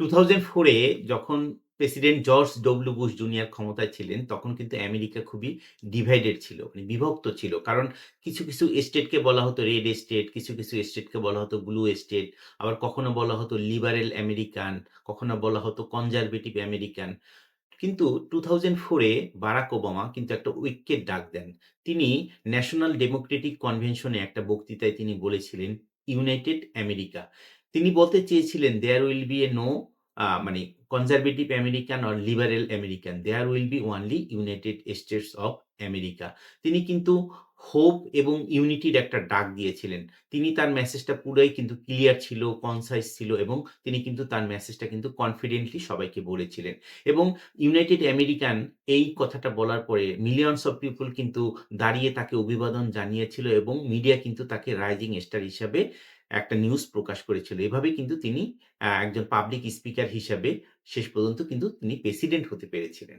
2004 এ যখন president George W Bush junior ক্ষমতায় ছিলেন, তখন কিন্তু আমেরিকা খুবই ডিভাইডেড ছিল, মানে বিভক্ত ছিল। কারণ কিছু, কিছু স্টেটকে বলা হতো রেড স্টেট, কিছু, কিছু স্টেটকে বলা হতো ব্লু স্টেট, আবার কখনো বলা হতো লিবারেল আমেরিকান, কখনো বলা হতো কনজারভেটিভ আমেরিকান। কিন্তু টু থাউজেন্ড ফোরে বারাক ওবামা কিন্তু একটা ঐক্যের ডাক দেন। তিনি ন্যাশনাল ডেমোক্রেটিক কনভেনশনে একটা বক্তৃতায় তিনি বলেছিলেন, ইউনাইটেড আমেরিকা। তিনি বলতে চেয়েছিলেন, "there will be a no মানে conservative American or liberal American. There will be only United States of America." তিনি কিন্তু হোপ এবং ইউনিটির একটা ডাক দিয়েছিলেন। তিনি তার মেসেজটা পুরোই কিন্তু ক্লিয়ার ছিল, কনসাইজ ছিল এবং তিনি কিন্তু তার মেসেজটা কিন্তু কনফিডেন্টলি সবাইকে বলেছিলেন। এবং ইউনাইটেড আমেরিকান এই কথাটা বলার পরে মিলিয়নস অফ পিপল কিন্তু দাঁড়িয়ে তাকে অভিবাদন জানিয়েছিল এবং মিডিয়া কিন্তু তাকে রাইজিং স্টার হিসাবে একটা নিউজ প্রকাশ করেছিল। এভাবেই কিন্তু তিনি একজন পাবলিক স্পিকার হিসাবে শেষ পর্যন্ত কিন্তু তিনি প্রেসিডেন্ট হতে পেরেছিলেন।